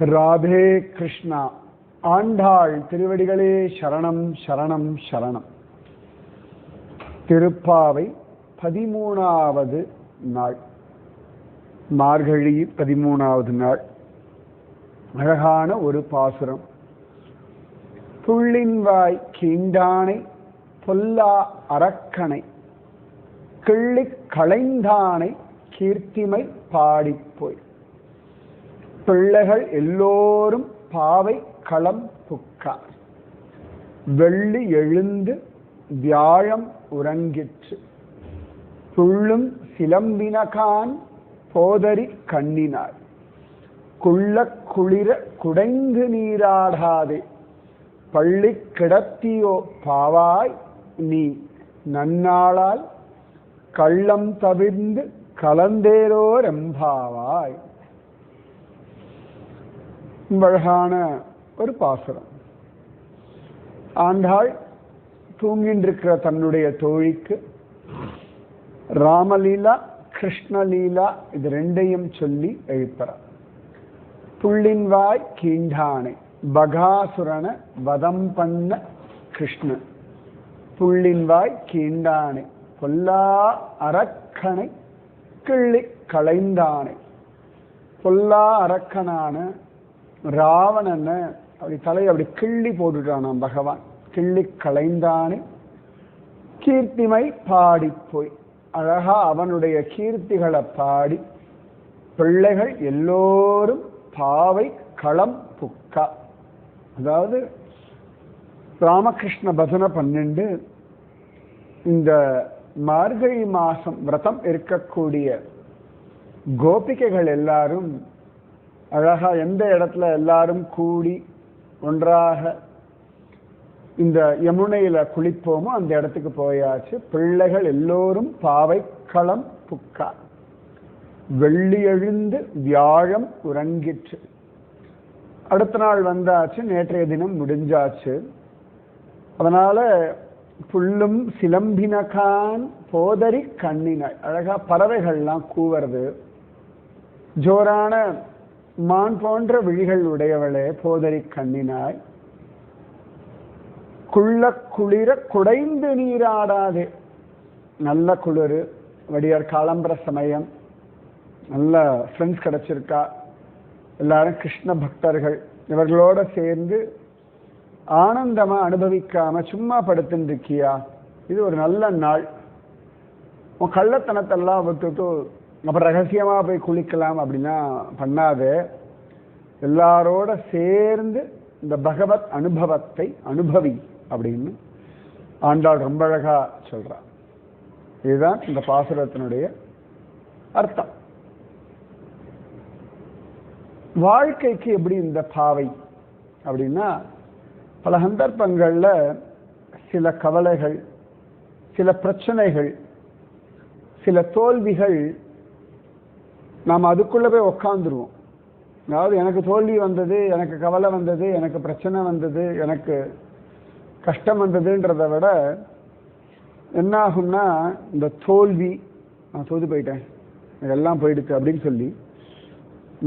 ராதே கிருஷ்ணா. ஆண்டாள் திருவடிகளே சரணம் சரணம் சரணம். திருப்பாவை பதிமூணாவது நாள். மார்கழி பதிமூணாவது நாள். அழகான ஒரு பாசுரம். புள்ளின்வாய் கீண்டானை பொல்லா அரக்கனை கிள்ளிக் களைந்தானை கீர்த்திமை பாடித் பிள்ளைகள் எல்லோரும் பாவை களம் புக்கார் வெள்ளி எழுந்து வியாழம் உறங்கிற்று. துள்ளும் சிலம்பினகான் போதரி கண்ணினார். குள்ள குளிர குடைந்து நீராடாதே. பள்ளி கிடத்தியோ பாவாய் நீ நன்னாளால் கள்ளம் தவிர்ந்து கலந்தேரோ ரெம்பாவாய் அழகான ஒரு பாசுரம். ஆண்டாள் தூங்கின்றிருக்கிற தன்னுடைய தோழிக்கு ராமலீலா கிருஷ்ணலீலா இது ரெண்டையும் சொல்லி எழுப்புறார். புள்ளின்வாய் கீண்டானை பகாசுரனை வதம் பண்ண கிருஷ்ணன். புள்ளின்வாய் கீண்டானை பொல்லா அரக்கனை கிள்ளி களைந்தானை. பொல்லா அரக்கனான ராவணனை அப்படி தலையை அப்படி கிள்ளி போட்டுட்டானாம் பகவான். கிள்ளி களைந்தானே. கீர்த்திமை பாடி போய். அழகா அவனுடைய கீர்த்திகளை பாடி பிள்ளைகள் எல்லோரும் பாவை களம் புக்கா. அதாவது ராமகிருஷ்ண பஜனை பன்னெண்டு இந்த மார்கழி மாசம் விரதம் இருக்கக்கூடிய கோபிகைகள் எல்லாரும் அழகாக எந்த இடத்துல எல்லாரும் கூடி ஒன்றாக இந்த யமுனையில் குளிப்போமோ அந்த இடத்துக்கு போயாச்சு. பிள்ளைகள் எல்லோரும் பாவை களம் புக்கா. வெள்ளி எழுந்து வியாழம் உறங்கிற்று. அடுத்த நாள் வந்தாச்சு நேற்றைய தினம் முடிஞ்சாச்சு. அதனால புல்லும் சிலம்பினகான் போதறி கண்ணினாய். அழகா பறவைகள்லாம் கூவுறது. ஜோரான மான் போன்ற விழிகள் உடையவளே போதறிக் கண்ணினாய். குள்ள குளிர குடைந்து நீராடாதே. நல்ல குளிர். வடியார் காலம்பர சமயம். நல்ல ஃப்ரெண்ட்ஸ் கிடைச்சிருக்கா. எல்லாரும் கிருஷ்ண பக்தர்கள். இவர்களோட சேர்ந்து ஆனந்தமா அனுபவிக்காம சும்மா படுத்துட்டு இருக்கியா இது ஒரு நல்ல நாள். உன் கள்ளத்தனத்தெல்லாம் விட்டுட்டு அப்புறம் ரகசியமா போய் குளிக்கலாம் அப்படின்னா பண்ணாத. எல்லாரோட சேர்ந்து இந்த பகவத் அனுபவத்தை அனுபவி அப்படின்னு ஆண்டாள் ரொம்ப அழகா சொல்றா. இதுதான் இந்த பாசுரத்தினுடைய அர்த்தம். வாழ்க்கைக்கு எப்படி இந்த பாவை அப்படின்னா பல சந்தர்ப்பங்கள்ல சில கவலைகள் சில பிரச்சனைகள் சில தோல்விகள் நாம் அதுக்குள்ளே போய் உக்காந்துருவோம். அதாவது எனக்கு தோல்வி வந்தது எனக்கு கவலை வந்தது எனக்கு பிரச்சனை வந்தது எனக்கு கஷ்டம் வந்ததுன்றதை விட என்ன ஆகும்னா இந்த தோல்வி நான் தோது போயிட்டேன். எல்லாம் போயிடுச்சு அப்படின்னு சொல்லி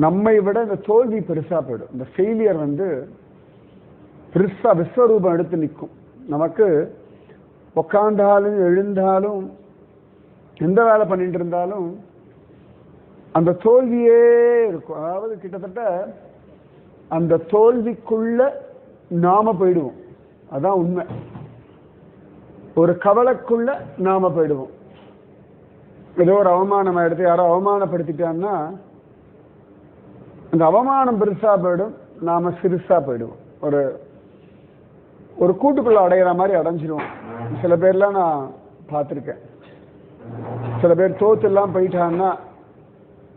நம்மை விட இந்த தோல்வி பெருசாக போயிடும். இந்த ஃபெயிலியர் வந்து பெருசாக விஸ்வரூபம் எடுத்து நிற்கும். நமக்கு உக்காந்தாலும் எழுந்தாலும் எந்த வேலை பண்ணிட்டு இருந்தாலும் அந்த தோல்வியே இருக்கும். அதாவது கிட்டத்தட்ட அந்த தோல்விக்குள்ள நாம போயிடுவோம். அதான் உண்மை. ஒரு கவலைக்குள்ள நாம போயிடுவோம். ஏதோ ஒரு அவமானம் எடுத்து யாரோ அவமானப்படுத்திட்டான்னா அந்த அவமானம் பெருசா போயிடும். நாம சிறுசா போயிடுவோம். ஒரு ஒரு கூட்டுக்குள்ள அடையிற மாதிரி அடைஞ்சிருவோம். சில பேர்லாம் நான் பார்த்துருக்கேன். சில பேர் தோத்து எல்லாம் போயிட்டான்னா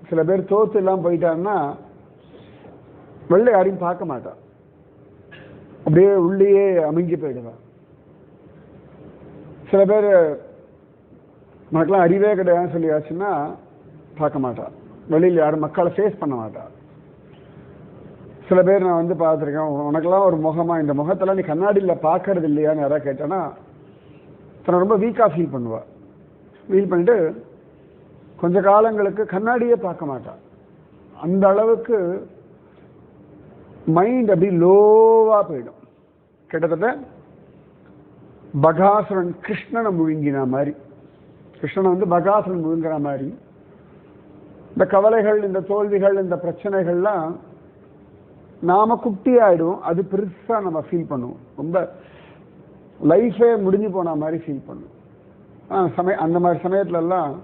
சில பேர் தோத்து எல்லாம் போயிட்டான்னா வெளில யாரையும் பார்க்க மாட்டான் அப்படியே உள்ளேயே அமைஞ்சு போயிடுவான் சில பேர் உனக்கெல்லாம் அறிவே கிடையாதுன்னு சொல்லியாச்சுன்னா பார்க்க மாட்டான் வெளியில் யாரும் மக்களை ஃபேஸ் பண்ண மாட்டான் சில பேர் நான் வந்து பார்த்துருக்கேன் உனக்கெல்லாம் ஒரு முகமா இந்த முகத்தெல்லாம் நீ கண்ணாடியில் பார்க்கறது இல்லையான்னு யாராவது கேட்டானா தன்னை ரொம்ப வீக்காக ஃபீல் பண்ணுவாள் ஃபீல் பண்ணிட்டு கொஞ்ச காலங்களுக்கு கண்ணாடியே பார்க்க மாட்டான் அந்த அளவுக்கு மைண்ட் அப்படி லோவாக போயிடும். கிட்டத்தட்ட பகாசுரன் கிருஷ்ணனை முழுங்கின மாதிரி. கிருஷ்ணனை வந்து பகாசுரன் முழுங்குற மாதிரி. இந்த கவலைகள் இந்த தோல்விகள் இந்த பிரச்சனைகள்லாம் நாம் குட்டி ஆகிடுவோம் அது பெருசாக நம்ம ஃபீல் பண்ணுவோம். ரொம்ப லைஃபே முடிஞ்சு போன மாதிரி ஃபீல் பண்ணுவோம். ஆ, சமய அந்த மாதிரி சமயத்துலலாம்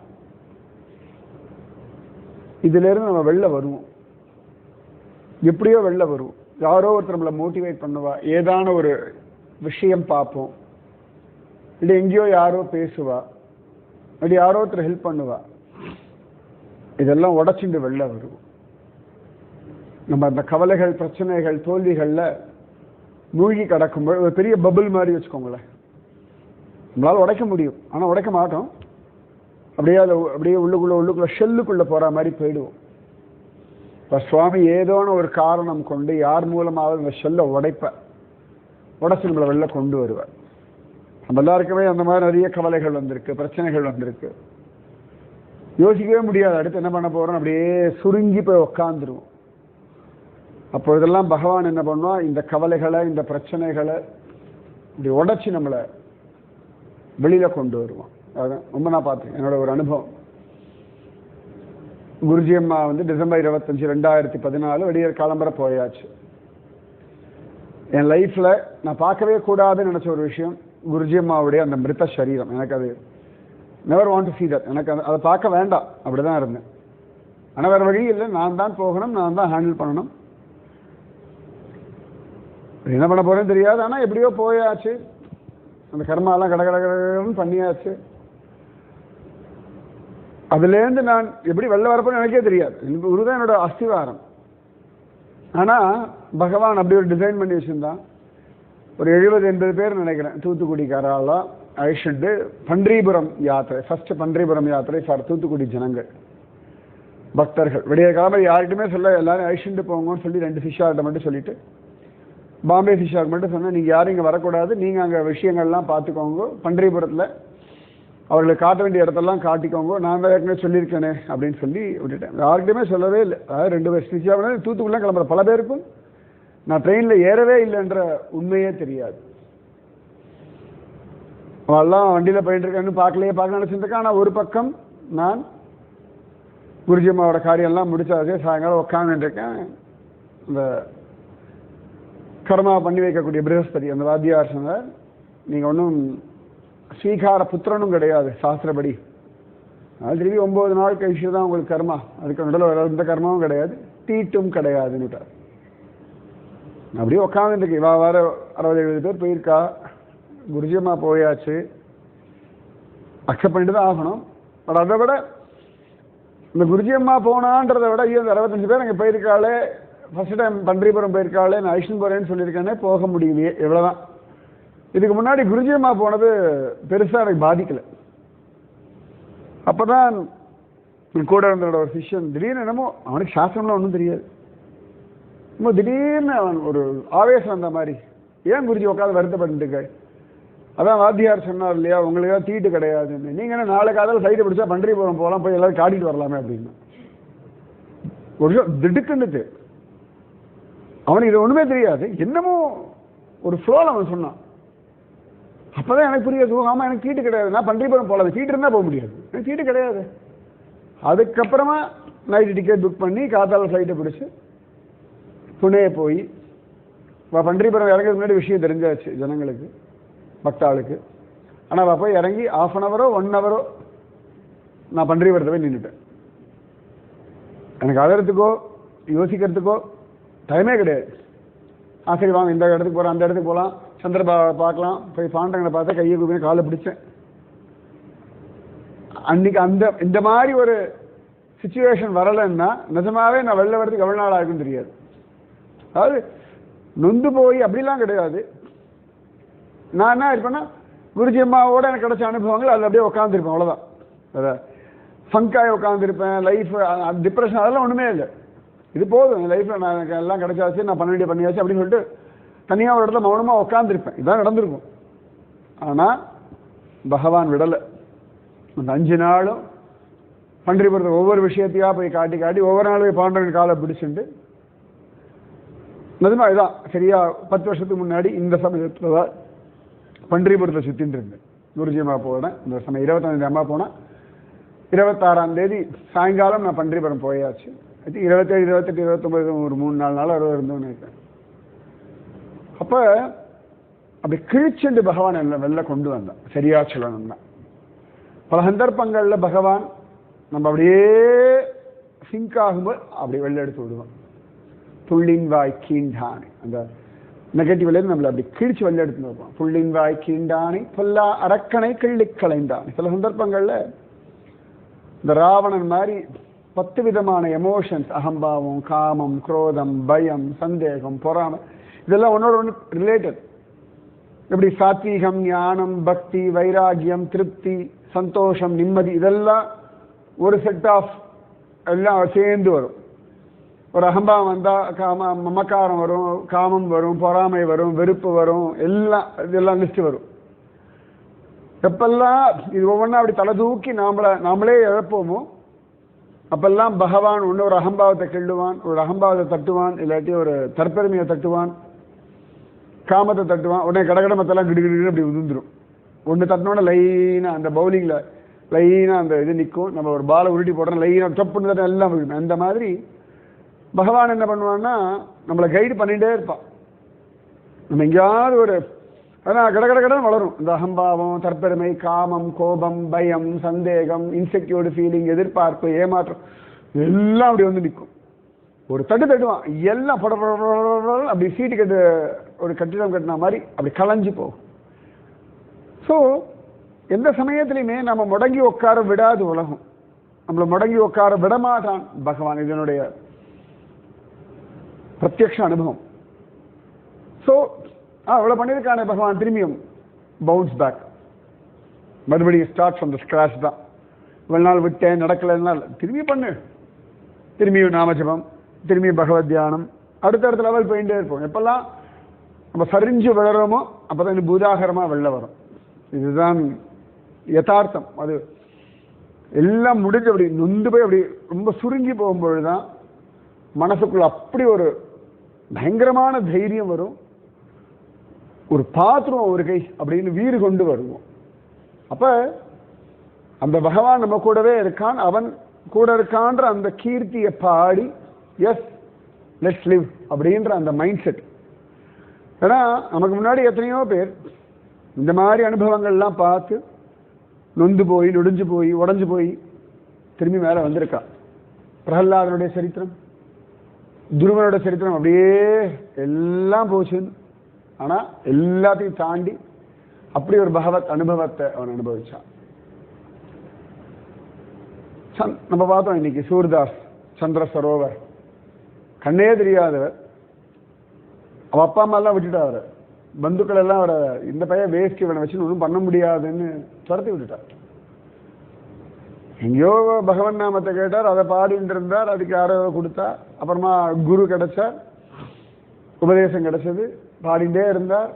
எல்லாம் நம்ம வெளில வருவோம். எப்படியோ வெளில வருவோம். யாரோ ஒருத்தர் நம்மளை மோட்டிவேட் பண்ணுவா. ஏதான ஒரு விஷயம் பார்ப்போம். இல்லை எங்கேயோ யாரோ பேசுவா. அப்படி யாரோ ஒருத்தர் ஹெல்ப் பண்ணுவா. இதெல்லாம் உடச்சிட்டு வெளில வருவோம். நம்ம அந்த கவலைகள் பிரச்சனைகள் தோல்விகளில் மூழ்கி கிடக்கும்போது ஒரு பெரிய பபுள் மாதிரி வச்சுக்கோங்களேன். நம்மளால் உடைக்க முடியும். ஆனால் உடைக்க மாட்டோம். அப்படியே அதை அப்படியே உள்ளுக்குள்ள உள்ளுக்குள்ள ஷெல்லுக்குள்ள போற மாதிரி போயிடுவோம். இப்ப சுவாமி ஏதோன்னு ஒரு காரணம் கொண்டு யார் மூலமாவது இந்த ஷெல்லை உடைப்ப உடைச்சு நம்மளை வெளில கொண்டு வருவார். நம்ம எல்லாருக்குமே அந்த மாதிரி நிறைய கவலைகள் வந்திருக்கு பிரச்சனைகள் வந்திருக்கு. யோசிக்கவே முடியாது. அடுத்து என்ன பண்ண போறோம் அப்படியே சுருங்கி போய் உக்காந்துருவோம். அப்போ இதெல்லாம் பகவான் என்ன பண்ணுவான் இந்த கவலைகளை இந்த பிரச்சனைகளை இப்படி உடைச்சு நம்மளை வெளியில கொண்டு வருவான். அதான் ரொம்ப நான் பார்த்தேன். என்னோட ஒரு அனுபவம். குருஜி அம்மா வந்து டிசம்பர் இருபத்தஞ்சு ரெண்டாயிரத்தி பதினாலு வெளியே காலம்பரை போயாச்சு. என் லைஃப்பில் நான் பார்க்கவே கூடாதுன்னு நினச்ச ஒரு விஷயம் குருஜி அம்மாவுடைய அந்த மிருத்த சரீரம். எனக்கு அது never want to see that எனக்கு அந்த அதை பார்க்க வேண்டாம். அப்படிதான் இருந்தேன். ஆனால் வேறு வழி இல்லை. நான் தான் போகணும் நான் தான் ஹேண்டில் பண்ணணும். என்ன பண்ண போகிறேன்னு தெரியாது. ஆனால் எப்படியோ போயாச்சு. அந்த கர்மாலாம் கட பண்ணியாச்சு. அதுலேருந்து நான் எப்படி வெளில வரப்போன்னு எனக்கே தெரியாது. இந்த குருதான் என்னோட அஸ்திவாரம். ஆனால் பகவான் அப்படி ஒரு டிசைன் பண்ணி வச்சுருந்தான். ஒரு எழுபது எண்பது பேர் நினைக்கிறேன். தூத்துக்குடிக்காராலாம் அழிச்சுட்டு பன்றிபுரம் யாத்திரை ஃபஸ்ட்டு பன்றிபுரம் யாத்திரை ஃபார் தூத்துக்குடி ஜனங்கள். பக்தர்கள். விடிய காலமே யார்கிட்டுமே சொல்ல எல்லாரும் ஐஷண்டு போங்கன்னு சொல்லி ரெண்டு ஃபிஷ்ஷார்ட்ட மட்டும் சொல்லிட்டு பாம்பே ஃபிஷ்ஷார்க்கு மட்டும் சொன்னேன். நீங்கள் யாரும் இங்கே வரக்கூடாது. நீங்கள் அங்கே விஷயங்கள்லாம் பார்த்துக்கோங்க. பன்றிபுரத்தில் அவர்களை காட்ட வேண்டிய இடத்தெல்லாம் காட்டிக்கோங்க. நான் தான் ஏற்கனவே சொல்லியிருக்கேனே அப்படின்னு சொல்லி விட்டுட்டேன். யார்கிட்டயுமே சொல்லவே இல்லை. அதாவது ரெண்டு வருஷம் ஃபிஷ்ஷாக தூத்துக்குள்ளே கிளம்புற பல பேருக்கும் நான் ட்ரெயினில் ஏறவே இல்லைன்ற உண்மையே தெரியாது. அவெல்லாம் வண்டியில் போயிட்டு இருக்கேன்னு பார்க்கலையே பார்க்க நினச்சிருக்கேன் ஆனால் ஒரு பக்கம் நான் குருஜி அம்மாவோட காரியம்லாம் முடிச்சாச்சு சாயங்காலம் உட்காந்துருக்கேன் இந்த கர்மா பண்ணி வைக்கக்கூடிய பிரகஸ்பதி அந்த வாத்தியார் சொன்னார் நீங்கள் ஒன்றும் ஸ்வீகார புத்திரனும் கிடையாது சாஸ்திரப்படி. அது திரும்பி ஒம்பது நாள் கழிச்சு தான் உங்களுக்கு கர்மா. அதுக்கு நடுவில் வேற எந்த கர்மாவும் கிடையாது. தீட்டும் கிடையாதுன்னுட்டார். அப்படியே உட்காந்துருக்கு இவா வேற அறுபது எழுபது பேர் போயிருக்கா. குருஜி அம்மா போயாச்சு. அக்செப்ட் பண்ணிட்டு தான் ஆகணும். பட் அதை விட இந்த குருஜி அம்மா போனான்றதை விட ஐயோ இந்த அறுபத்தஞ்சு பேர் அங்கே போயிருக்காளே. ஃபஸ்ட் டைம் பன்றிபுரம் போயிருக்காளே நான் ஐஷன் போகிறேன்னு சொல்லியிருக்கேனே போக முடியலையே. எவ்வளோதான் இதுக்கு முன்னாடி குருஜி அம்மா போனது பெருசாக எனக்கு பாதிக்கலை. அப்போ தான் கூட இருந்தோட ஒரு சிஷ்யன் திடீர்னு என்னமோ அவனுக்கு சாஸ்திரம்லாம் ஒன்றும் தெரியாது. ரொம்ப திடீர்னு அவன் ஒரு ஆவேசம் அந்த மாதிரி ஏன் குருஜி உட்காந்து வருத்தப்பட்டுருக்க அதான் வாத்தியார் சொன்னார் இல்லையா உங்களுக்கு தீட்டு கிடையாதுன்னு. நீங்கள் என்ன நாளை காலையில் சைடு பிடிச்சா பன்றிபுரம் போகலாம் போய் எல்லாரும் காட்டிட்டு வரலாமே அப்படின்னு. ஒரு திடுக்குன்னுட்டு. அவனுக்கு இது ஒன்றுமே தெரியாது. என்னமோ ஒரு ஃப்ளோவில் அவன் சொன்னான். அப்பதான் எனக்கு புரியாது. ஆமாம் எனக்கு சீட்டு கிடையாது. நான் பன்றிபுரம் போகல. சீட்டு இருந்தால் போக முடியாது. எனக்கு சீட்டு கிடையாது. அதுக்கப்புறமா நைட்டு டிக்கெட் புக் பண்ணி காத்தால ஃப்ளைட்டை பிடிச்சி புனே போய் பன்றிபுரம் இறங்குறதுக்கு முன்னாடி விஷயம் தெரிஞ்சாச்சு ஜனங்களுக்கு பக்தாளுக்கு. ஆனால் அவள் போய் இறங்கி ஆஃப் அன் ஹவரோ ஒன் ஹவரோ நான் பன்றிபுரத்தை போய் நின்றுட்டேன் எனக்கு அழகிறதுக்கோ யோசிக்கிறதுக்கோ டைமே கிடையாது. ஆ சரி வாங்க இந்த இடத்துக்கு போகிறோம் அந்த இடத்துக்கு போகலாம் சந்திரபாவை பார்க்கலாம். போய் பாண்டங்களை பார்த்தா கையை கூப்பி காலை பிடிச்சேன். அன்னைக்கு அந்த இந்த மாதிரி ஒரு சுச்சுவேஷன் வரலைன்னா நிஜமாவே நான் வெளில வரதுக்கு எவ்வளோ நாள் ஆகுன்னு தெரியாது. அதாவது நொந்து போய் அப்படிலாம் கிடையாது. நான் என்ன இருப்பேன்னா குருஜி அம்மாவோட எனக்கு கிடைச்ச அனுபவங்கள் அதில் அப்படியே உட்காந்துருப்பேன் அவ்வளோதான் அதை ஃபங்காய் உட்காந்துருப்பேன் லைஃப் டிப்ரெஷன் அதெல்லாம் ஒன்றுமே இல்லை. இது போதும் என் லைஃப்பில் நான் எனக்கு எல்லாம் கிடைச்சாச்சு நான் பண்ண வேண்டிய பண்ணியாச்சு அப்படின்னு சொல்லிட்டு தனியாக ஒரு இடத்துல மௌனமாக உட்காந்துருப்பேன் இதான் நடந்திருக்கும் ஆனால் பகவான் விடலை அந்த அஞ்சு நாளும் பன்றிபுரத்தை ஒவ்வொரு விஷயத்தையாக போய் காட்டி காட்டி ஒவ்வொரு நாளும் போய் பாண்டவன் காலை பிடிச்சிட்டு நிஜமா இதுதான் சரியா பத்து வருஷத்துக்கு முன்னாடி இந்த சமயத்தில் தான் பன்றிபுரத்தை சுத்தின்னு இருந்தேன் குருஜி அம்மா போனேன் இந்த சமயம் இருபத்தஞ்சி அம்மா போனேன் இருபத்தாறாம் தேதி சாயங்காலம் நான் பன்றிபுரம் போயாச்சு இருபத்தேழு இருபத்தெட்டு இருபத்தொம்பது ஒரு மூணு நாலு நாள் அறுபது இருந்தோன்னு இருக்கேன் அப்போ அப்படி கிழிச்சுண்டு பகவான் என்ன வெளில கொண்டு வந்தான். சரியா சொல்லணும்னா. பல சந்தர்ப்பங்கள்ல பகவான் நம்ம அப்படியே சிங்க் ஆகும்போது அப்படி வெளில எடுத்து விடுவோம் புள்ளின் வாய் கீண்டானி. அந்த நெகட்டிவ்லேருந்து நம்மளை அப்படி கிழிச்சு வெளில எடுத்து வைப்போம் புள்ளின் வாய் கீண்டானி பொல்லா அரக்கணை கிள்ளி கலைந்தானி சில சந்தர்ப்பங்கள்ல இந்த ராவணன் மாதிரி பத்து விதமான எமோஷன்ஸ் அகம்பாவம் காமம் குரோதம் பயம் சந்தேகம் பொறாமை இதெல்லாம் ஒன்னோட ஒன்று ரிலேட்டட் எப்படி சாத்வீகம் ஞானம் பக்தி வைராகியம் திருப்தி சந்தோஷம் நிம்மதி இதெல்லாம் ஒரு செட் ஆஃப் எல்லாம் சேர்ந்து வரும். ஒரு அகம்பாவம் வந்தால் காம மமக்காரம் வரும் காமம் வரும் பொறாமை வரும் வெறுப்பு வரும் எல்லாம் இதெல்லாம் லிஸ்ட்டு வரும். எப்பெல்லாம் இது ஒவ்வொன்றா அப்படி தலை தூக்கி நாமளை நாமளே இழப்போமோ அப்பெல்லாம் பகவான் ஒன்று ஒரு அகம்பாவத்தை கிள்ளுவான் ஒரு அகம்பாவத்தை தட்டுவான் இல்லாட்டி ஒரு தற்பெருமையை தட்டுவான். காமத்தை தட்டுவான் உடனே கடகட மத்தெல்லாம் கிடு கிடு அப்படி உதிர்ந்துடும் ஒன்று தட்டினோட லைனாக அந்த பவுலிங்கில் லைனாக அந்த இது நிற்கும் நம்ம ஒரு பாலை உருட்டி போடுறோம் லைனாக டப்புன்னு தட்ட எல்லாம் விழுகும் அந்த மாதிரி பகவான் என்ன பண்ணுவான்னா நம்மளை கைடு பண்ணிகிட்டே இருப்பான். நம்ம எங்கேயாவது ஒரு ஆனால் கடை கடை கடன் வளரும். இந்த அகம்பாவம் தற்பெருமை காமம் கோபம் பயம் சந்தேகம் இன்செக்யூர்டு ஃபீலிங் எதிர்பார்ப்பு ஏமாற்றம் எல்லாம் அப்படி வந்து நிற்கும் ஒரு தட்டு தட்டுவான். எல்லாம் பட அப்படி சீட்டு கட்டு ஒரு கட்டிடம் கட்டின மாதிரி அப்படி களைஞ்சு போகும். ஸோ எந்த சமயத்துலையுமே நம்ம முடங்கி உட்கார விடாது உலகம். நம்மளை முடங்கி உட்கார விடமாட்டான் பகவான் இதனுடைய பிரத்யக்ஷ அனுபவம். ஸோ அவ்வளோ பண்ணியிருக்கானே பகவான் திரும்பியும் பவுன்ஸ் பேக் மறுபடியும் ஸ்டார்ட் ஃப்ரம் த ஸ்க்ராச் தான். இவ்வளோ நாள் விட்டேன் நடக்கலைன்னா திரும்பி பண்ணு. திரும்பியும் நாமஜபம் திரும்பி பகவத் தியானம். அடுத்தடுத்த லெவல் போயிட்டே இருப்போம் எப்பெல்லாம் நம்ம சரிஞ்சு விழறோமோ அப்போ தான் பூதாகரமாக வெளில வரும். இதுதான் யதார்த்தம். அது எல்லாம் முடிஞ்சு அப்படி நொந்து போய் அப்படி ரொம்ப சுருங்கி போகும்பொழுது தான் மனசுக்குள்ள அப்படி ஒரு பயங்கரமான தைரியம் வரும். ஒரு பாத்திரம் ஒரு கை அப்படின்னு வீறு கொண்டு வருவோம். அப்போ அந்த பகவான் நம்ம கூடவே இருக்கான். அவன் கூட இருக்கான்ற அந்த கீர்த்தியை பாடி எஸ் லெட்ஸ் லிவ் அப்படின்ற அந்த மைண்ட் செட் ஏன்னா நமக்கு முன்னாடி எத்தனையோ பேர் இந்த மாதிரி அனுபவங்கள்லாம் பார்த்து நொந்து போய் நொடிஞ்சு போய் உடஞ்சு போய் திரும்பி மேலே வந்திருக்கா. பிரகல்லாதனுடைய சரித்திரம் துருவனோட சரித்திரம் அப்படியே எல்லாம் போச்சு. ஆனால் எல்லாத்தையும் தாண்டி அப்படி ஒரு பகவத் அனுபவத்தை அவன் அனுபவிச்சான். சந் நம்ம பார்த்தோம் இன்னைக்கு சூர்தாஸ் சந்திர சரோவர். கண்ணே தெரியாதவர் அவ அப்பா அம்மா எல்லாம் விட்டுட்டா அவரை. பந்துக்கள் எல்லாம் அவரை இந்த பையன் வேஸ்ட் இவனை வச்சு ஒன்றும் பண்ண முடியாதுன்னு துரத்தி விட்டுட்டார் எங்கேயோ பகவன் நாமத்தை கேட்டார் அதை பாடிட்டு இருந்தார் அதுக்கு யாரோ கொடுத்தா அப்புறமா குரு கிடைச்சார் உபதேசம் கிடைச்சது பாடிண்டே இருந்தார்.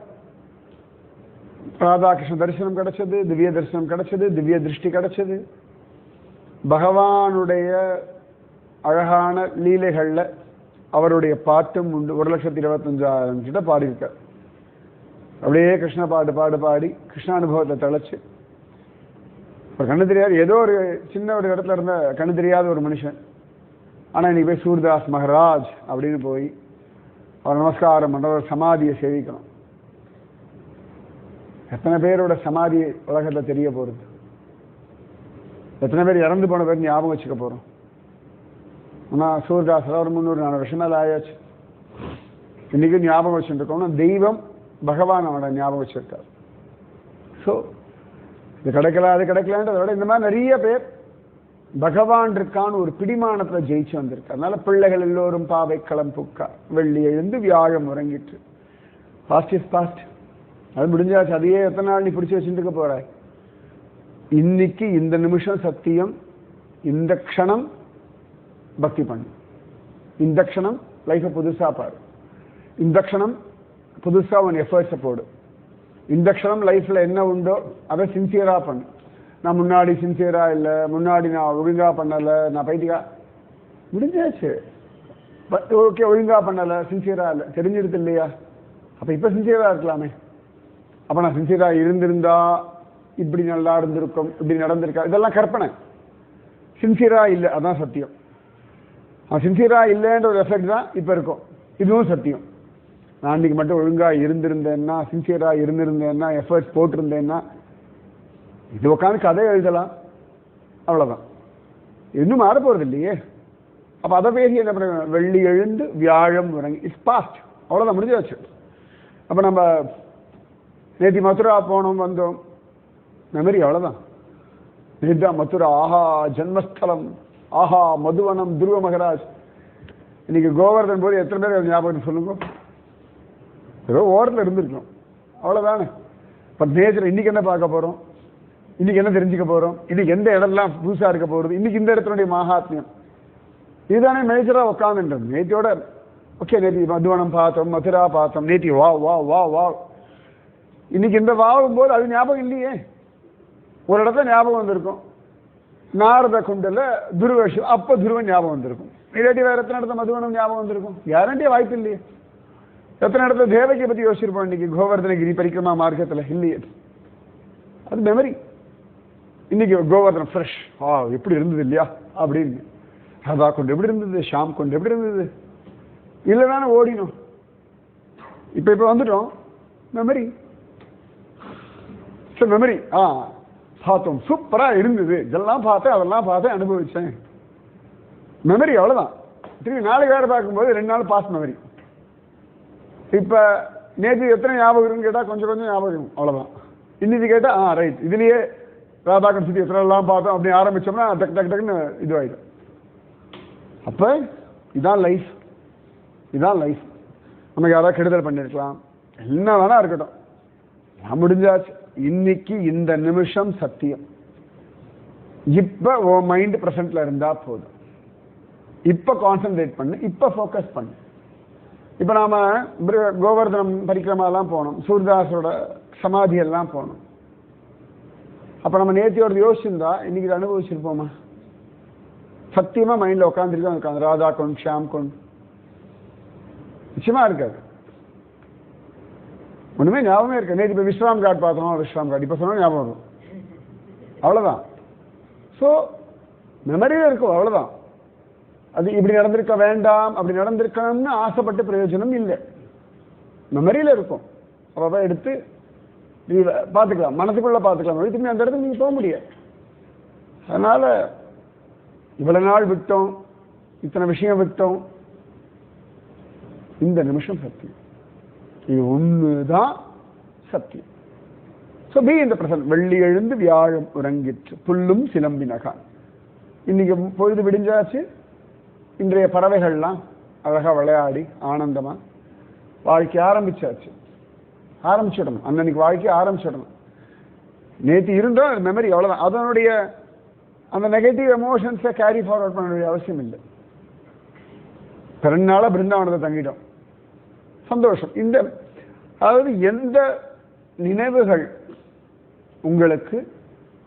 ராதாகிருஷ்ண தரிசனம் கிடைச்சது திவ்ய தரிசனம் கிடைச்சது திவ்ய திருஷ்டி கிடைச்சது. பகவானுடைய அழகான லீலைகளில் அவருடைய பாட்டும் உண்டு. ஒரு லட்சத்தி இருபத்தஞ்சாயிரம் கிட்ட பாடியிருக்கார். அப்படியே கிருஷ்ண பாட்டு பாடு பாடி கிருஷ்ண அனுபவத்தை தெளிச்சு இப்போ கண்ணு தெரியாது. ஏதோ ஒரு சின்ன ஒரு இடத்துல இருந்த கண்ணு தெரியாத ஒரு மனுஷன். ஆனால் இன்னைக்கு போய் சூர்தாஸ் மகராஜ் அப்படின்னு போய் அவர் நமஸ்காரம் பண்ணுற சமாதியை சேவிக்கணும். எத்தனை பேரோட சமாதி உலகத்தில் தெரிய போகிறது எத்தனை பேர் இறந்து போன பேர் ஞாபகம் வச்சுக்க போகிறோம் ஆனால் சூர்தாஸ் ஒரு முந்நூறு நாலு வருஷம் மேலே ஆயாச்சு இன்னைக்கும் ஞாபகம் வச்சுருக்கோம்னா தெய்வம் பகவான் அவனை ஞாபகம் வச்சுருக்கார் ஸோ இது கிடைக்கல அது கிடைக்கலன்றதை விட இந்த மாதிரி நிறைய பேர் பகவான் இருக்கான்னு ஒரு பிடிமானத்தில் ஜெயிச்சு வந்திருக்கு அதனால பிள்ளைகள் எல்லோரும் பாவை களம் புக்கா வெள்ளி எழுந்து வியாழம் உறங்கிட்டு பாஸ்ட் இஸ் பாஸ்ட் அது முடிஞ்சாச்சு அதையே எத்தனை நாள் நீ பிடிச்சி வச்சுட்டு இருக்க இன்னைக்கு இந்த நிமிஷம் சத்தியம் இந்த க்ஷணம் பக்தி பண்ணு. இந்த க்ஷணம் லைஃபை புதுசாக பாரு. இந்த க்ஷணம் புதுசாக உன் எஃபர்ட்ஸை போடு. இந்த க்ஷணம் லைஃப்பில் என்ன உண்டோ அதை சின்சியராக பண்ணு. நான் முன்னாடி சின்சியராக இல்லை முன்னாடி நான் ஒழுங்காக பண்ணலை நான் பைத்தியா முடிஞ்சாச்சு. ஓகே ஒழுங்காக பண்ணலை சின்சியராக இல்லை. தெரிஞ்சிருது இல்லையா? அப்போ இப்போ சின்சியராக இருக்கலாமே. அப்போ நான் சின்சியராக இருந்திருந்தா இப்படி நல்லா இருந்திருக்கும் இப்படி நடந்திருக்கா? இதெல்லாம் கற்பனை. சின்சியராக இல்லை அதான் சத்தியம். அவன் சின்சியரா இல்லைன்ற ஒரு எஃபெக்ட் தான் இப்போ இருக்கும். இதுவும் சத்தியம். நான் அன்றைக்கி மட்டும் ஒழுங்காக இருந்திருந்தேன்னா சின்சியராக இருந்திருந்தேன்னா எஃபர்ட்ஸ் போட்டிருந்தேன்னா இது உட்காந்து கதை எழுதலாம். அவ்வளோதான் இன்னும் மாற போறது இல்லையே. அப்போ அதை பேசி என்ன பண்ணுறாங்க வெள்ளி எழுந்து வியாழம் உறங்கி. இட்ஸ் பாஸ்ட் அவ்வளவுதான் முடிஞ்சாச்சு. அப்போ நம்ம நேத்தி மதுரா போனோம் வந்தோம். மெமரி அவ்வளோதான் நேற்று மதுரா ஆஹா ஜன்மஸ்தலம். ஆஹா மதுவனம் துருவ மகராஜ். இன்னைக்கு கோவர்தன் போது எத்தனை பேர் ஞாபகம் சொல்லுங்க. ஏதோ ஓரத்தில் இருந்திருக்கோம் அவ்வளோதானே இப்போ நேச்சர் இன்னைக்கு என்ன பார்க்க போகிறோம் இன்னைக்கு என்ன தெரிஞ்சுக்க போகிறோம் இன்னைக்கு எந்த இடம்லாம் புதுசாக இருக்க போகிறது இன்னைக்கு இந்த இடத்தினுடைய மகாத்மியம். இதுதானே மேஜராக உட்காந்துன்றது நேத்தியோட ஓகே நேத்தி மதுவனம் பார்த்தோம் மதுரா பார்த்தோம். நேத்தி வா வா வா வா. இன்னைக்கு இந்த வாவும் போது அது ஞாபகம் இல்லையே. ஒரு இடத்துல ஞாபகம் வந்திருக்கும். நாரத குண்டல துருவஷு அப்ப துருவன் ஞாபகம் வந்திருக்கும். இல்லாட்டி வேற எத்தனை இடத்துல மதுவனம் ஞாபகம் வந்திருக்கும்? யாரண்டிய வாய்ப்பு இல்லையே. எத்தனை இடத்துல தேவகியை பத்தி யோசிச்சிருப்போம் இன்னைக்கு? கோவர்தனகிரி பரிக்கிரமா மார்க்கத்துல? இல்லையே. அது மெமரி இன்னைக்கு கோவர்தனம் ஃப்ரெஷ் ஆ எப்படி இருந்தது இல்லையா? அப்படின்னு. ராதா கொண்டு எப்படி இருந்தது? ஷாம் கொண்டு எப்படி இருந்தது? இல்லைதானே ஓடினோம். இப்போ இப்போ வந்துட்டோம். மெமரி மெமரி ஆ. பார்த்தோம் சூப்பராக இருந்தது. இதெல்லாம் பார்த்தேன் அதெல்லாம் பார்த்தேன் அனுபவிச்சேன். மெமரி அவ்வளோதான் திரும்பி நாளைக்கு வேறு பார்க்கும்போது ரெண்டு நாள் பாஸ் மெமரி இப்போ நேற்று எத்தனை ஞாபகம் இருக்குன்னு கேட்டால் கொஞ்சம் கொஞ்சம் ஞாபகம் இருக்கும். அவ்வளவுதான். இன்னைக்கு கேட்டால் ஆ ரைட் இதுலேயே ராதாக்கம் சுற்றி எத்தனை எல்லாம் பார்த்தோம் அப்படி ஆரம்பித்தோம்னா டக் டக் டக்குன்னு இதுவாயிடும். அப்போ இதான் லைஃப் இதான் லைஃப் நமக்கு யாராவது கெடுதல் பண்ணிருக்கலாம். என்ன வேணால் இருக்கட்டும். நான் முடிஞ்சாச்சு. இன்னைக்கு இந்த நிமிஷம் சத்தியம். இப்ப உன் மைண்ட் ப்ரெசன்ட்ல இருந்தா போதும். இப்ப கான்சென்ட்ரேட் பண்ணு இப்ப ஃபோக்கஸ் பண்ணு. இப்ப நாம கோவர்தனம் பரிக்கிரமாலாம் போனோம் சூர்தாஸோட சமாதி எல்லாம் போனோம் அப்ப நம்ம நேத்தியோட யோசிச்சிருந்தா இன்னைக்கு இதை அனுபவிச்சிருப்போமா? சத்தியமா மைண்ட்ல உட்காந்துருக்கோம் உட்காந்து ராதா கொண்டு ஷியாம் கொண்டு நிச்சயமா இருக்காது. ஒன்றுமே ஞாபகமே இருக்கு? நேற்று இப்போ விஸ்ராம் காட் பார்த்தோம் விஸ்ராம் கார்டு இப்போ சொன்னால் ஞாபகம் வரும். அவ்வளோதான் ஸோ மெமரியில இருக்கும் அவ்வளோதான் அது இப்படி நடந்திருக்க வேண்டாம் அப்படி நடந்திருக்கணும்னு ஆசைப்பட்டு பிரயோஜனம் இல்லை. மெமரியில இருக்கும். அப்ப எடுத்து நீ பார்த்துக்கலாம் மனசுக்குள்ள பார்த்துக்கலாம். மறுபடியும் திரும்பி அந்த இடத்துக்கு நீங்க போக முடியாது. அதனால் இவ்வளோ நாள் விட்டோம் இத்தனை விஷயம் விட்டோம். இந்த நிமிஷம் சத்தியம். இது ஒண்ணுதான் சத்தியம். ஸோ பி இந்த பிரசன்ட் வெள்ளி எழுந்து வியாழம் உறங்கிற்று புல்லும் சிலம்பினகான் இன்னைக்கு பொழுது விடிஞ்சாச்சு இன்றைய பறவைகள்லாம் அழகாக விளையாடி ஆனந்தமாக வாழ்க்கை ஆரம்பிச்சாச்சு. ஆரம்பிச்சிடணும் அன்னன்னைக்கு வாழ்க்கை ஆரம்பிச்சிடணும். நேற்று இருந்தோம் அது மெமரி அவ்வளோதான் அதனுடைய அந்த நெகட்டிவ் எமோஷன்ஸை கேரி ஃபார்வர்ட் பண்ண வேண்டிய அவசியம் இல்லை. இப்ப ரெண்டு பிருந்தாவனத்தை தங்கிட்டோம். சந்தோஷம். இந்த அதாவது எந்த நினைவுகள் உங்களுக்கு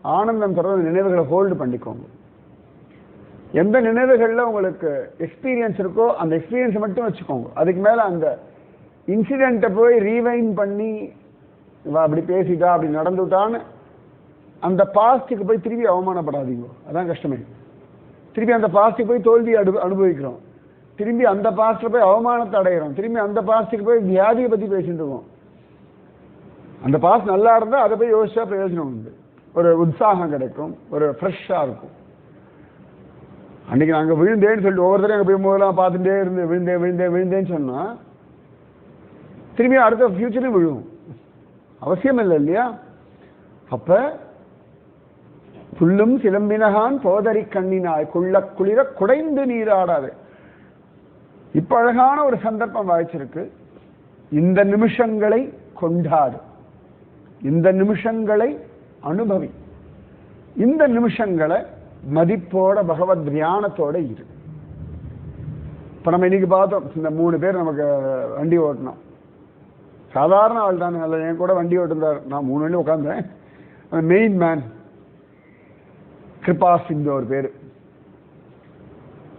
ஆனந்தம் தர நினைவுகளை ஹோல்டு பண்ணிக்கோங்க. எந்த நினைவுகளில் உங்களுக்கு எக்ஸ்பீரியன்ஸ் இருக்கோ அந்த எக்ஸ்பீரியன்ஸை மட்டும் வச்சுக்கோங்க. அதுக்கு மேலே அந்த இன்சிடென்ட்டை போய் ரீவைன் பண்ணி இவா அப்படி பேசிட்டா அப்படி நடந்துட்டான்னு அந்த பாஸ்டுக்கு போய் திருப்பி அவமானப்படாதீங்க. அதான் கஷ்டமே. திருப்பி அந்த பாஸ்டுக்கு போய் தோல்வி அனு அனுபவிக்கிறோம். திரும்பி அந்த பாஸ்டர் போய் அவமானத்தை அடைகிறோம் திரும்பி அந்த பாஸ்டருக்கு போய் வியாதியை பற்றி பேசிட்டு இருக்கோம். அந்த பாஸ்ட் நல்லா இருந்தால் அதை போய் யோசிச்சா பிரயோஜனம் உண்டு. ஒரு உற்சாகம் கிடைக்கும். ஒரு ஃப்ரெஷ்ஷாக இருக்கும். அன்னைக்கு நாங்கள் விழுந்தேன்னு சொல்லிட்டு ஒவ்வொருத்தரும் எங்கள் போய் போதெல்லாம் பார்த்துட்டே இருந்து விழுந்தேன் விழுந்தேன் விழுந்தேன்னு சொன்னா திரும்பி அடுத்த ஃப்யூச்சரும் விழுவும். அவசியம் இல்லை இல்லையா? அப்ப புல்லும் சிலம்பினகான் போதறி கண்ணினாய் குள்ள குளிர குடைந்து நீராடாது. இப்ப அழகான ஒரு சந்தர்ப்பம் வாய்ச்சிருக்கு. இந்த நிமிஷங்களை கொண்டாடு. இந்த நிமிஷங்களை அனுபவி. இந்த நிமிஷங்களை மதிப்போட பகவத் தியானத்தோட இரு. இப்ப நம்ம இன்னைக்கு பார்த்தோம் இந்த மூணு பேர் நமக்கு வண்டி ஓட்டணும். சாதாரண ஆள் தானே அதில் என் கூட வண்டி ஓட்டிருந்தார். நான் மூணு வண்டி உட்காந்தேன் மெயின் மேன் கிருபா சிந்து ஒரு பேர்.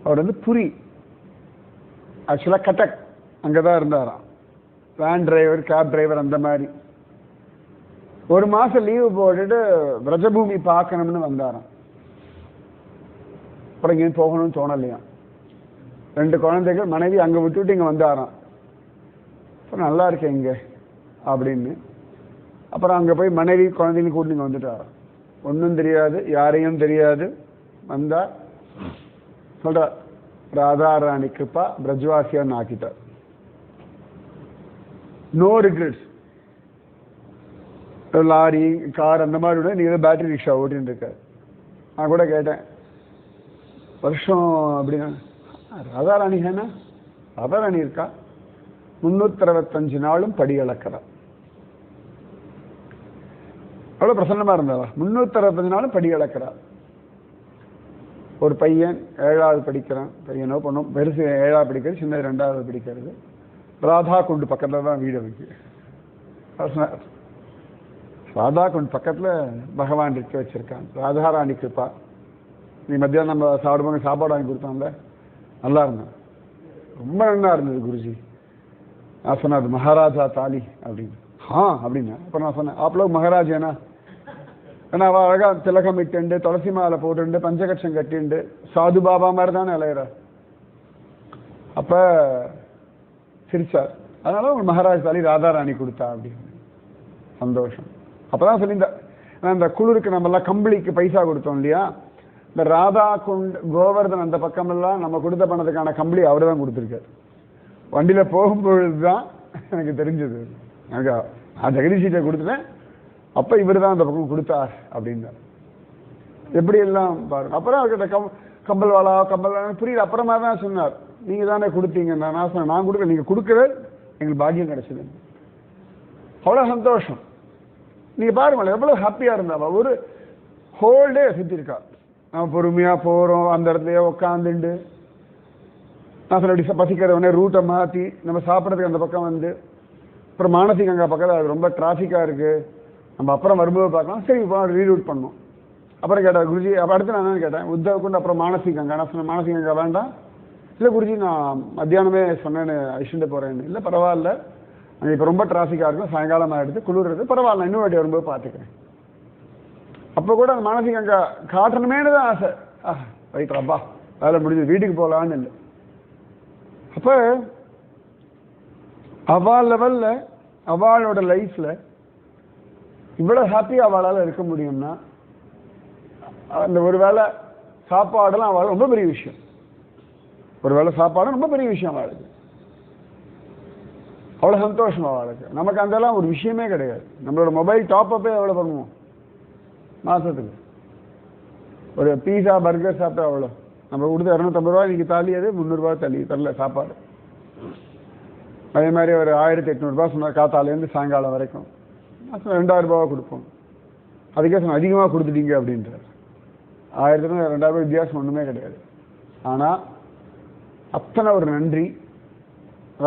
அவர் வந்து புரி. ஆக்சுவலாக கட்டக் அங்கே தான் இருந்தாராம். வேன் டிரைவர் கேப் டிரைவர் அந்த மாதிரி. ஒரு மாதம் லீவு போட்டுட்டு விரஜபூமி பார்க்கணும்னு வந்தாராம். அப்புறம் இங்கேயும் போகணும்னு தோணலையாம் ரெண்டு குழந்தைகள் மனைவி அங்கே விட்டுவிட்டு இங்கே வந்தாராம். அப்புறம் நல்லா இருக்கேன் இங்கே அப்படின்னு. அப்புறம் அங்கே போய் மனைவி குழந்தைங்க கூட்டு இங்கே வந்துட்டாராம். ஒன்றும் தெரியாது யாரையும் தெரியாது. வந்தா சொல்கிறார் ராதாராணி கிருப்பா பிரஜ்வாசியான்னு ஆக்கிட்டார் நோ ரிக்ரெட்ஸ் லாரி கார் அந்த மாதிரி விட நீங்கள் பேட்டரி ரிக்ஷா ஓட்டின்னு இருக்காரு நான் கூட கேட்டேன் வருஷம் அப்படின்னா ராதாராணி ஏன்னா ராதாராணி இருக்கா முன்னூத்தி நாளும் படி இழக்கிறா அவ்வளோ பிரசன்னமா இருந்தாரா முன்னூத்தி நாளும் படி இழக்கிறா ஒரு பையன் ஏழாவது படிக்கிறான். பையனோ பொண்ணும்? பெருசு ஏழாவது படிக்கிறது சின்னது ரெண்டாவது படிக்கிறது. ராதா குண்டு பக்கத்தில் தான் வீடு இருக்கு. ராதா குண்டு பக்கத்தில் பகவான் இருக்க வச்சுருக்கான். ராதாராணி கிருப்பா நீ மத்தியானம் நம்ம சாப்பிடுவாங்க சாப்பாடு வாங்கி கொடுத்தான்ல நல்லா இருந்தான். ரொம்ப நல்லா இருந்தது குருஜி. நான் சொன்னேன் அது மகாராஜா தாலி அப்படின்னு. ஆ அப்படின்னா அப்புறம் நான் சொன்னேன் ஆப் மகாராஜேனா ஏன்னா அவள் அழகாக திலகம் இட்டுண்டு துளசி மாலை போட்டுண்டு பஞ்சகட்சம் கட்டிண்டு சாது பாபா மாதிரி தானே அலையிற. அப்போ சிரிச்சார். அதனால உங்க மகாராஜ் தாலி ராதாராணி கொடுத்தா அப்படின்னு. சந்தோஷம். அப்பதான் சொல்லியிருந்தா ஏன்னா இந்த குளிருக்கு நம்ம எல்லாம் கம்பளிக்கு பைசா கொடுத்தோம் இல்லையா? இந்த ராதா குண்ட் கோவர்தன் அந்த பக்கமெல்லாம் நம்ம கொடுத்த பணத்துக்கான கம்பளி அவர் தான் கொடுத்துருக்காரு. வண்டியில் போகும்பொழுது தான் எனக்கு தெரிஞ்சது. எனக்கு நான் ஜெகதீஷிட்ட கொடுத்துட்டேன். அப்போ இவர் தான் அந்த பக்கம் கொடுத்தார் அப்படின்னார். எப்படி எல்லாம் பாருங்க. அப்புறம் அவர்கிட்ட கம் கம்பல் வாழா கம்பல் புரியல. அப்புறமா தான் சொன்னார். நீங்கள் தானே கொடுத்தீங்க. நான் சொன்னேன் நான் கொடுக்க நீங்கள் கொடுக்கறது எங்களுக்கு பாக்கியம் கிடைச்சது. அவ்வளோ சந்தோஷம். நீங்கள் பாருங்களேன் எவ்வளோ ஹாப்பியாக இருந்தாவா ஒரு ஹோல் டே சுற்றிருக்கா நம்ம பொறுமையாக போகிறோம் அந்த இடத்துலையே உட்காந்துண்டு நான் சொல்ல பசிக்கிற உடனே ரூட்டை மாற்றி நம்ம சாப்பிட்றதுக்கு அந்த பக்கம் வந்து. அப்புறம் மானசிகங்கா பக்கத்தில் அது ரொம்ப டிராஃபிக்காக இருக்குது நம்ம அப்புறம் வரும்போது பார்க்கலாம். சரி இப்போ ரீரூட் பண்ணோம் அப்புறம் கேட்டார் குருஜி அப்போ அடுத்து நான் என்னன்னு கேட்டேன்? உத்தவ் குண்டு அப்புறம் மானசி கங்கா நான் சொன்னேன் கங்கா வேண்டாம். இல்லை குருஜி நான் மத்தியானமே சொன்னேன்னு அழிச்சுட்டு போகிறேன்னு இல்லை பரவாயில்ல. அங்கே இப்போ ரொம்ப டிராஃபிக்காக இருக்கும். சாயங்காலம் ஆகிடுது குளிர்றது. பரவாயில்ல இன்னும் வாட்டி வரும்போது பார்த்துக்கிறேன். அப்போ கூட அந்த மானசிக அங்கே காட்டணுமேனு தான் ஆசை. ஆ ரைட் அப்பா வேலை முடிஞ்சது வீட்டுக்கு போகலான்னு இல்லை. அப்போ அவ்வா லெவலில் அவளோட லைஃப்பில் இவ்வளோ ஹாப்பியாக அவளால் இருக்க முடியும்னா அந்த ஒரு வேளை சாப்பாடெல்லாம் அவள் ரொம்ப பெரிய விஷயம். ஒரு வேளை சாப்பாடு ரொம்ப பெரிய விஷயம் அவளுக்கு. அவ்வளோ சந்தோஷம் அவளுக்கு. நமக்கு அதெல்லாம் ஒரு விஷயமே கிடையாது. நம்மளோட மொபைல் டாப் அப்பே பண்ணுவோம்? மாதத்துக்கு ஒரு பீஸா பர்கர் சாப்பிட்டா அவ்வளோ நம்ம கொடுத்த இரநூத்தம்பது ரூபா இன்றைக்கி தாலி அது முந்நூறுரூவா தள்ளி தரல சாப்பாடு. அதே மாதிரி ஒரு ஆயிரத்தி எட்நூறுபா சொன்னார் காத்தாலேருந்து சாயங்காலம் வரைக்கும். மாதம் ரெண்டாயிரம் ரூபாவா கொடுப்போம். அதுக்கே சொன்ன அதிகமாக கொடுத்துட்டீங்க அப்படின்றார். ஆயிரத்துக்கும் ரெண்டாயிரம் ரூபாய் வித்தியாசம் ஒன்றுமே கிடையாது. ஆனால் அத்தனை ஒரு நன்றி.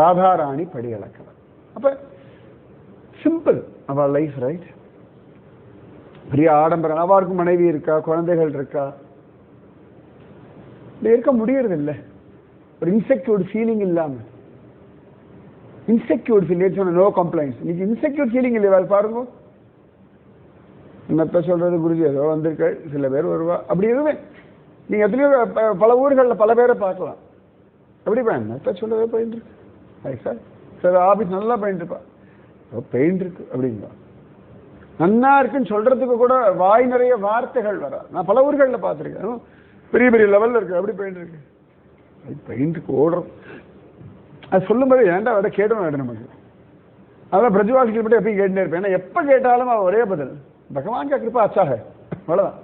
ராதாராணி படி அளக்கலாம் அப்போ சிம்பிள் அவள் லைஃப் ரைட் பெரிய ஆடம்பரம். அவருக்கும் மனைவி இருக்கா? குழந்தைகள் இருக்கா? இருக்க இருக்க ஒரு இன்செக்ட் ஒரு இன்செக்யூர்ட் ஃபீலிங் இல்லாமல் இன்செக்யூர்ட் ஃபீலிங் சொன்ன நோ கம்ப்ளைண்ட்ஸ் இன்னைக்கு இன்செக்யூர் ஃபீலிங் இல்லையா பாருங்க என்னத்த சொல்றது குருஜி? ஏதோ வந்திருக்க சில பேர் வருவா. அப்படி எதுவுமே. நீங்க எத்தனையோ ப- பல ஊர்களில் பல பேரை பார்க்கலாம். எப்படி என்னத்த சொல்றதே போயிட்டு இருக்கு. ஐ சார் சார் ஆஃபீஸ் நல்லா பெயிண்ட் இருப்பா பெயிண்ட் இருக்கு அப்படிங்களா? நன்னா இருக்குன்னு சொல்றதுக்கு கூட வாய் நிறைய வார்த்தைகள் வரா. நான் பல ஊர்களில் பார்த்துருக்கேன். பெரிய பெரிய லெவலில் இருக்கு. அப்படி பெயிண்ட் இருக்கு. அது பெயிண்ட்டுக்கு ஓடுறோம். அது சொல்லும்போது ஏன்டா விட கேட்டோம் வேண்டும் நமக்கு? அதெல்லாம் பிரஜ்வாசிகள் மட்டும் எப்பயும் கேட்டுட்டே இருப்பேன். ஏன்னா எப்போ கேட்டாலும் அவ ஒரே பதில். பகவான் கா கிருப்பா அச்சா ஹை அவ்வளோதான்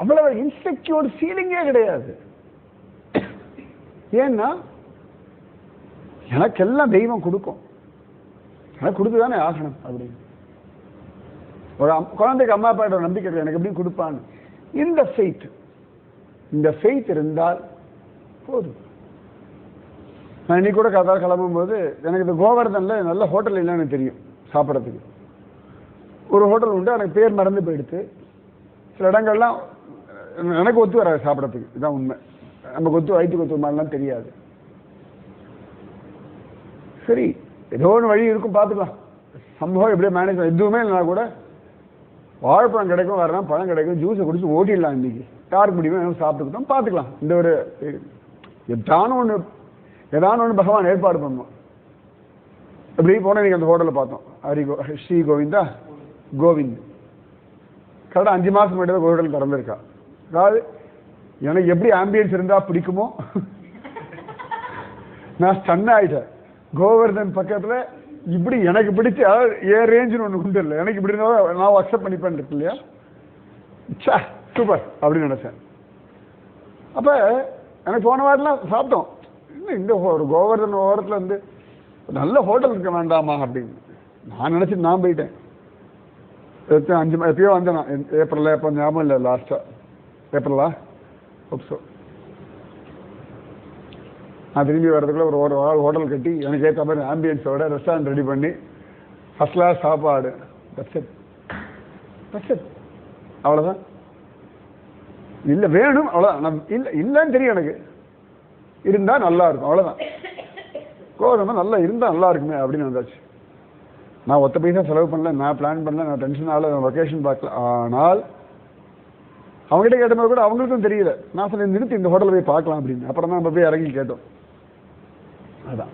அவ்வளவு இன்செக்யூர் ஃபீலிங்கே கிடையாது. ஏன்னா எனக்கெல்லாம் தெய்வம் கொடுக்கும். எனக்கு கொடுத்து தானே ஆகணும் அப்படின்னு. ஒரு குழந்தைக்கு அம்மா அப்பா நம்பிக்கை எனக்கு எப்படி கொடுப்பான்னு. இந்த ஃபெய்த் இந்த ஃபெய்த் இருந்தால் போதும். நான் இன்னைக்கு கூட கதா கிளம்பும் போது எனக்கு இந்த கோவர்தனில் நல்ல ஹோட்டல் இல்லைன்னு எனக்கு தெரியும் சாப்பிட்றதுக்கு. ஒரு ஹோட்டல் உண்டு எனக்கு பேர் மறந்து போயிடுத்து. சில இடங்கள்லாம் எனக்கு ஒத்து வராது சாப்பிட்றதுக்கு. இதுதான் உண்மை. நம்ம கொத்து வயிற்று கொத்து மாதிரிலாம் தெரியாது. சரி ஏதோ ஒன்று வழி இருக்கும் பார்த்துக்கலாம். சம்பவம் எப்படியோ மேனேஜ் எதுவுமே இல்லைனா கூட வாழைப்பழம் கிடைக்கும் வரலாம் பழம் கிடைக்கும் ஜூஸை குடிச்சு ஓட்டிடலாம் இன்னைக்கு. யாருக்கு முடியுமோ சாப்பிட்டுக்கிட்டோம் பார்த்துக்கலாம். இந்த ஒரு எதான ஒன்று ஏதான ஒன்று பகவான் ஏற்பாடு பண்ணுவோம் அப்படி போனால் நீங்கள் அந்த ஹோட்டலில் பார்த்தோம். ஹரி கோ ஸ்ரீ கோவிந்தா கோவிந்த். கரெக்டாக அஞ்சு மாதம் முன்னாடி தான் ஹோட்டல் திறந்துருக்கா. அதாவது எனக்கு எப்படி ஆம்பியன்ஸ் இருந்தால் பிடிக்குமோ? நான் ஸ்டன் ஆகிட்டேன் கோவர்தன் பக்கத்தில் இப்படி எனக்கு பிடிச்ச அதாவது ஏ ரேஞ்சுன்னு ஒன்று உண்டு இல்லை. எனக்கு இப்படி இருந்தாலும் நான் அக்செப்ட் பண்ணிப்பேன் இருக்கு இல்லையா? சா சூப்பர் அப்படின்னு நினச்சேன். அப்போ எனக்கு போன வாரம்லாம் சாப்பிட்டோம். இன்னும் இந்த ஒரு கோவர்தன் ஓரத்தில் வந்து நல்ல ஹோட்டல் இருக்க வேண்டாமா? அப்படின்னு. நான் நினச்சிட்டு நான் போயிட்டேன். எத்தனை அஞ்சு எப்பயோ வந்தேன். நான் ஏப்ரலில் எப்போ ஞாபகம் இல்லை லாஸ்ட்டாக ஏப்ரலா ஓப்ஸோ நான் திரும்பி வர்றதுக்குள்ள ஒரு ஒரு ஆள் ஹோட்டல் கட்டி எனக்கு ஏற்ற மாதிரி ஆம்பியன்ஸோட ரெஸ்டாரண்ட் ரெடி பண்ணி ஃபஸ்ட் கிளாஸ் சாப்பாடு. தட்ஸ் இட் தட்ஸ் இட் அவ்வளோதான் இல்லை வேணும் அவ்வளோதான் நான் இல்லை இல்லைன்னு தெரியும் எனக்கு. இருந்தால் நல்லா இருக்கும் அவ்வளோதான் கோவம் நல்லா இருந்தால் நல்லா இருக்குமே அப்படின்னு வந்தாச்சு. நான் ஒத்த பைசா செலவு பண்ணல நான் பிளான் பண்ணல நான் டென்ஷன் ஆகல வெக்கேஷன் பார்க்கல. ஆனால் அவங்ககிட்ட மாதிரி கூட அவங்களுக்கும் தெரியல. நான் சொல்லி நிறுத்தி இந்த ஹோட்டலில் போய் பார்க்கலாம் அப்படின்னு. அப்புறம் தான் நம்ம போய் இறங்கி கேட்டோம். அதான்.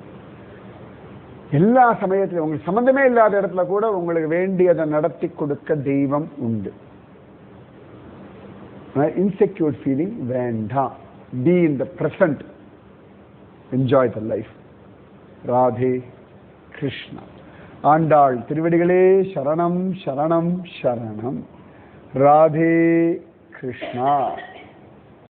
எல்லா சமயத்திலும் உங்களுக்கு சம்மந்தமே இல்லாத இடத்துல கூட உங்களுக்கு வேண்டியதை நடத்தி கொடுக்க தெய்வம் உண்டு. இன்செக்யூர் ஃபீலிங் வேண்டாம் be in the present enjoy the life Radhe Krishna Andal திருவடிகளே சரணம் சரணம் சரணம். ராதே கிருஷ்ணா